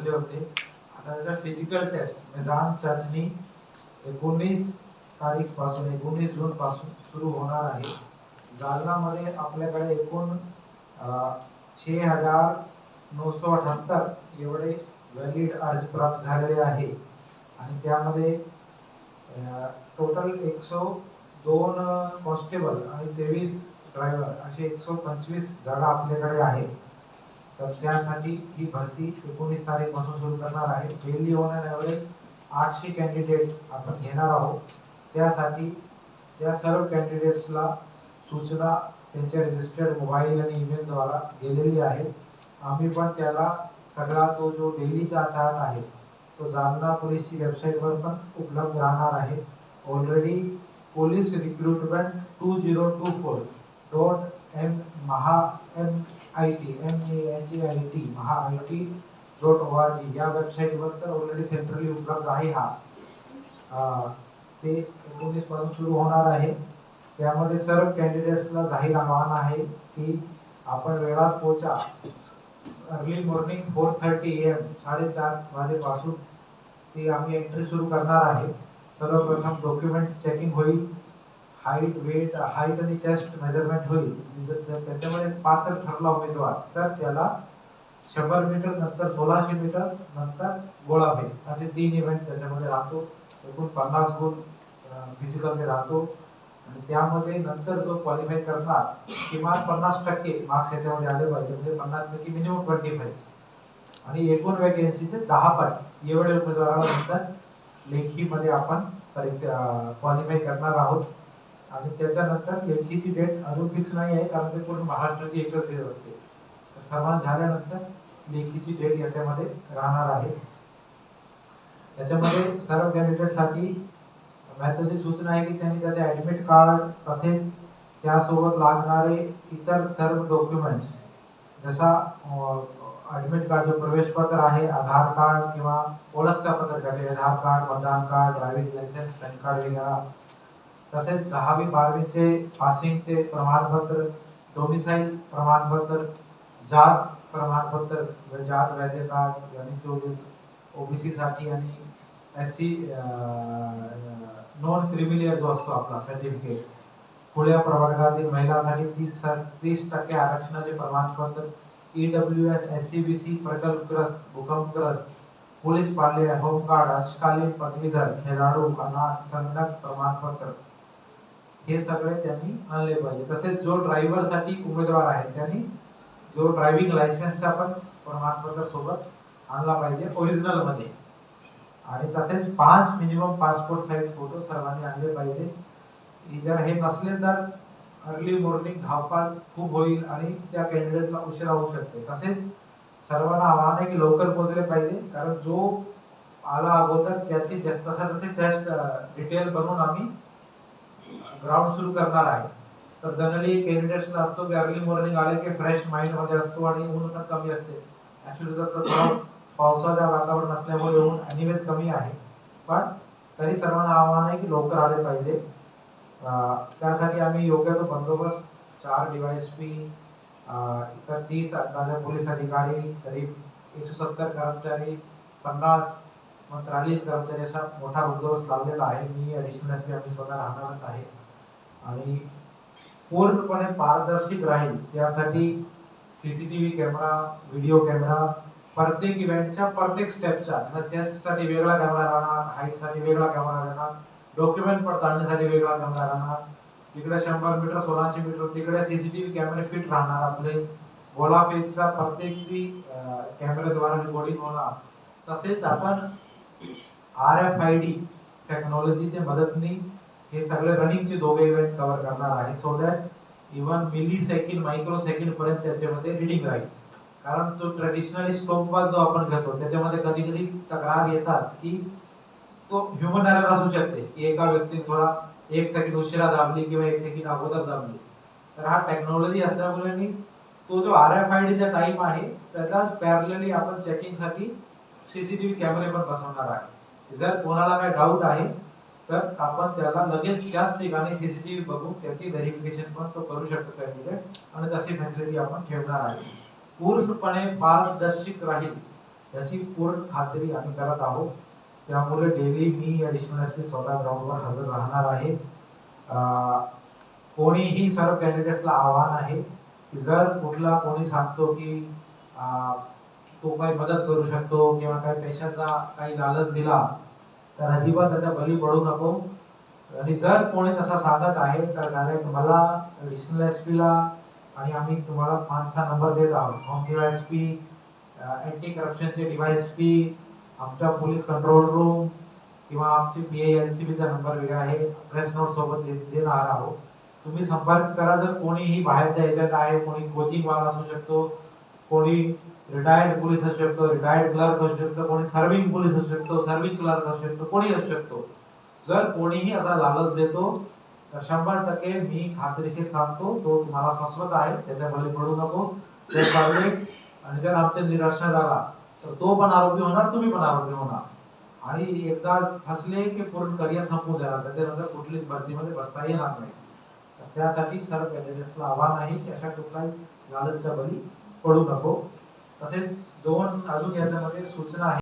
भरले होते. आता त्याच्या फिजिकल टेस्ट मैदान चाचणी एकोणीस तारीखपासून एकोणीस जून पासून सुरू होणार आहे. जालनामध्ये आपल्याकडे एकूण छे हजार नऊशे अठ्याहत्तर एवढे व्हॅलिड अर्ज प्राप्त झालेले आहे. आणि त्यामध्ये टोटल एकशे दोन कॉन्स्टेबल आणि तेवीस ड्रायव्हर असे एकशे पंचवीस जागा आपल्याकडे आहेत. तर त्यासाठी ही भरती एकोणीस तारीखपासून सुरू करणार आहे. डेली ऑन अँड ॲव्हरेज आठशे कॅन्डिडेट आपण घेणार आहोत. त्यासाठी त्या सर्व कॅन्डिडेट्सला सूचना त्यांच्या रजिस्टर्ड मोबाईल आणि ईमेलद्वारा गेलेली आहे. आम्ही पण त्याला सगळा तो जो डेलीचा चार्ट आहे तो जालना पोलीसची वेबसाईटवर पण उपलब्ध राहणार आहे. Already police recruitment two zero two four dot M Maha M I T M A H A I T Maha I T dot O R G या वेबसाईटवर तर ऑलरेडी सेंट्रली उपलब्ध आहे हा. ते एकोणीसपासून सुरू होणार आहे. त्यामध्ये सर्व कॅन्डिडेट्सला जाहीर आवाहन आहे की आपण वेळात पोचा early morning four thirty AM साडेचार वाजेपासून ती आम्ही एंट्री सुरू करणार आहे. सर्वप्रथम डॉक्युमेंट चेकिंग होईल. हाईट वेट हाईट आणि चेस्ट मेजरमेंट होईल. म्हणजे जर त्याच्यामध्ये पात्र ठरला उमेदवार. तर त्याला शंभर मीटर नंतर सोळाशे मीटर नंतर गोळा फेक असे तीन इव्हेंट त्याच्यामध्ये राहतो. एकूण पन्नास गुण फिजिकलचे राहतो. आणि त्यामध्ये नंतर जो क्वालिफाय करणार किमान पन्नास टक्के मार्क्स याच्यामध्ये आले पाहिजे. म्हणजे पन्नास पैकी मिनिमम ट्वेंटी फाईव्ह आणि एकूण वॅकेन्सीचे दहा पट एवढे उमेदवाराला नंतर लेखीमध्ये आपण परीक्षा क्वालिफाय करणार आहोत. आणि त्याच्यानंतर लेखीची डेट अजून फिक्स नाही आहे कारण ते पूर्ण महाराष्ट्राची एकच डेट असते. तर समान झाल्यानंतर लेखीची डेट याच्यामध्ये राहणार आहे. त्याच्यामध्ये सर्व कॅन्डिडेटसाठी महत्वाची सूचना आहे की त्यांनी त्याचे ॲडमिट कार्ड तसेच त्यासोबत लागणारे इतर सर्व डॉक्युमेंट्स जसा ॲडमिट कार्ड जो प्रवेश पत्र आहे आधार कार्ड किंवा ओळखचा पत्रक आधार कार्ड मतदान card driving licence PAN card वगैरे. तसेच दहावी बारावीचे पासिंगचे प्रमाणपत्र डोमिसाईल प्रमाणपत्र जात प्रमाणपत्र व जात वैधता आणि जो ओबीसी साठी आणि एस सी नॉन क्रिमिलियर जो असतो आपला सर्टिफिकेट खुल्या प्रवर्गातील महिलांसाठी तीस तीस टक्के आरक्षणाचे प्रमाणपत्र E W S S C B C प्रकल्पग्रस्त भूकंपग्रस्त पोलीस पाल्य होमगार्ड अंशकालीन पदवीधर खेळाडू अनाथ संगणक प्रमाणपत्र. हे सगळे त्यांनी आणले पाहिजे. तसेच जो ड्रायव्हरसाठी उमेदवार आहे त्यांनी जो ड्रायव्हिंग लायसन्सचा पण प्रमाणपत्र सोबत आणला पाहिजे ओरिजिनलमध्ये आणि तसेच पाच मिनिमम पासपोर्ट साईज फोटो सर्वांनी आणले पाहिजे. जर हे नसले तर अर्ली मॉर्निंग धावपाल खूप होईल आणि त्या कॅन्डिडेटला उशिरा होऊ शकते. तसेच सर्वांना आवाहन आहे की लवकर पोहोचले पाहिजे. कारण जो आला अगोदर त्याची जस- तसा तसे टेस्ट डिटेल बनवून आम्ही ग्राउंड सुरू करणार आहे. तर जनरली कॅन्डिडेट्सला असतो की अर्ली मॉर्निंग आले की फ्रेश माइंडमध्ये असतो आणि ऊन पण कमी असते. ॲक्च्युली जर तर थोडं पावसाचं वातावरण असल्यामुळे ऊन अनिवेज कमी आहे. पण तरी सर्वांना आव्हान आहे की लवकर आले पाहिजे. त्यासाठी आम्ही योग्य तो बंदोबस्त चार डीवायएसपी इतर तीस अंदाजे पोलीस अधिकारी करीब एकशे सत्तर कर्मचारी पन्नास मंत्रालयीन कर्मचारी असा मोठा बंदोबस्त लावलेला आहे. मी ॲडिशनल एस आम्ही स्वतः राहणारच आहे. आणि पूर्णपणे पारदर्शक राहील. त्यासाठी C C T V camera video camera प्रत्येक इव्हेंटच्या प्रत्येक स्टेपचा चेस्टसाठी वेगळा कॅमेरा राहणार हाईटसाठी वेगळा कॅमेरा राहणार डॉक्युमेंट पडताळणीसाठी वेगळा कॅमेरा राहणार. तिकडे शंभर मीटर सोळाशे मीटर तिकडे सी सी टी व्ही कॅमेरे फिट राहणार आपले गोलाफेकचा प्रत्येकची कॅमेऱ्याद्वारे रिकॉर्डिंग होणार. तसेच आपण आर एफ आय डी टेक्नॉलॉजीच्या मदतनी हे सगळे रनिंगचे दोघे इव्हेंट कव्हर करणार आहे. So that even millisecond microsecond पर्यंत त्याच्यामध्ये रिडिंग राहील. कारण तो ट्रेडिशनली स्टॉपवॉच जो आपण घेतो त्याच्यामध्ये कधी कधी तक्रार येतात की तो ह्युमन एरर असू शकते. की एका व्यक्तीने थोडा एक सेकंड उशिरा दाबली किंवा एक सेकंड अगोदर दाबली. तर हा टेक्नॉलॉजी असल्यामुळे तो जो आर एफ आय डीचा टाइम आहे त्याचाच पॅरलली आपण चेकिंगसाठी सीसीटीव्ही कॅमेरे पण बसवणार आहे. जर कोणाला काही डाऊट आहे तर आपण त्याला लगेच त्याच ठिकाणी सीसीटीव्ही बघून त्याची व्हेरिफिकेशन पण तो करू शकतो त्यामध्ये आणि तशी फॅसिलिटी आपण ठेवणार आहे. पूर्णपणे पारदर्शक राहील याची पूर्ण खात्री आम्ही करत आहोत. त्यामुळे डेली मी ॲडिशनल एस पी स्वतः ग्राउंडवर हजर राहणार आहे. कोणीही सर्व कॅन्डिडेटला आव्हान आहे की जर कुठला कोणी सांगतो की तो काही मदत करू शकतो किंवा काही पैशाचा काही लालच दिला तर अजिबात त्याच्या बली पडू नको. आणि जर कोणी तसा सांगत आहे तर डायरेक्ट मला विष्णू एस पीला आणि आम्ही तुम्हाला पाचचा नंबर देत आहोत. होम एस पी अँटी करप्शनचे डिवाइस पी आमच्या पोलीस कंट्रोल रूम किंवा आमचे पी एल सी बीचा नंबर वेगळा आहे. प्रेस नोट सोबत दे- देणार आहोत. तुम्ही संपर्क करा जर कोणीही बाहेरचा एजंट आहे कोणी कोचिंग वाला असू शकतो कोणी रिटायर्ड पोलीस असू शकतो रिटायर्ड क्लर्क असू शकतो कोणी सर्व्हिंग पोलीस असू शकतो सर्व्हिंग क्लर्क असू शकतो कोणी असू शकतो. जर कोणीही असा लालच देतो तर शंभर टक्के मी खात्रीशीर सांगतो तो तुम्हाला फसवत आहे त्याच्या बळी पडू नको. ते पब्लिक आणि जर आमचे निराशा झाला तर तो पण आरोपी होणार तुम्ही पण आरोपी होणार. आणि एकदा फसले की पूर्ण करिअर संपू देणार त्याच्यानंतर कुठलीच भरतीमध्ये बसता येणार नाही. तर त्यासाठी सर्व कॅन्डिडेटला आव्हान आहे की अशा कुठलाही लालचच्या बळी पडू नको. तसेच दोन अजून याच्यामध्ये सूचना आहे